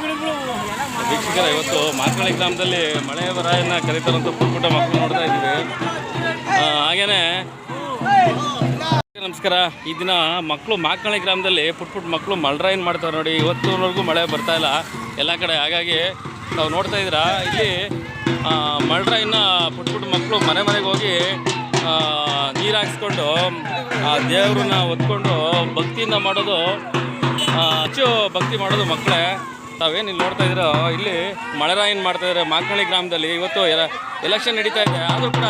ವೀಕ್ಷಕರ, ಇವತ್ತು ಮಾರ್ಕಳಿ ಗ್ರಾಮದಲ್ಲಿ ಮಳೆ ಬರಾಯನ್ನ ಕರೀತಾರಂತ ಪುಟ್ಟ ಮಕ್ಕಳು ನೋಡ್ತಾ ಇದ್ದೀವಿ. ಹಾಗೇನೆ ನಮಸ್ಕಾರ. ಈ ದಿನ ಮಕ್ಕಳು ಮಾಕಳಿ ಗ್ರಾಮದಲ್ಲಿ ಪುಟ್ ಪುಟ್ಟ ಮಕ್ಕಳು ಮಳರಾಯನ್ ಮಾಡ್ತಾರೆ ನೋಡಿ, ಇವತ್ತುವರೆಗೂ ಮಳೆ ಬರ್ತಾ ಇಲ್ಲ. ಎಲ್ಲ ಕಡೆ ಹಾಗಾಗಿ ನಾವು ನೋಡ್ತಾ ಇದ್ದೀರಾ, ಇಲ್ಲಿ ಮಳರಾಯನ್ನ ಪುಟ್ ಪುಟ್ಟ ಮಕ್ಕಳು ಮನೆ ಮನೆಗೆ ಹೋಗಿ ನೀರು ಹಾಕ್ಸ್ಕೊಂಡು, ಆ, ದೇವ್ರನ್ನ ಹೊತ್ಕೊಂಡು ಭಕ್ತಿಯಿಂದ ಮಾಡೋದು ಹೆಚ್ಚು ಭಕ್ತಿ ಮಾಡೋದು ಮಕ್ಕಳೇ. ತಾವೇನು ಇಲ್ಲಿ ನೋಡ್ತಾ ಇದ್ದೀರೋ? ಇಲ್ಲಿ ಮಳೆರಾಯನ್ ಮಾಡ್ತಾ ಇದ್ದಾರೆ? ಮಾಕಳಿ ಗ್ರಾಮದಲ್ಲಿ ಇವತ್ತು ಎಲೆಕ್ಷನ್ ನಡೀತಾ ಇದೆ. ಆದರೂ ಕೂಡ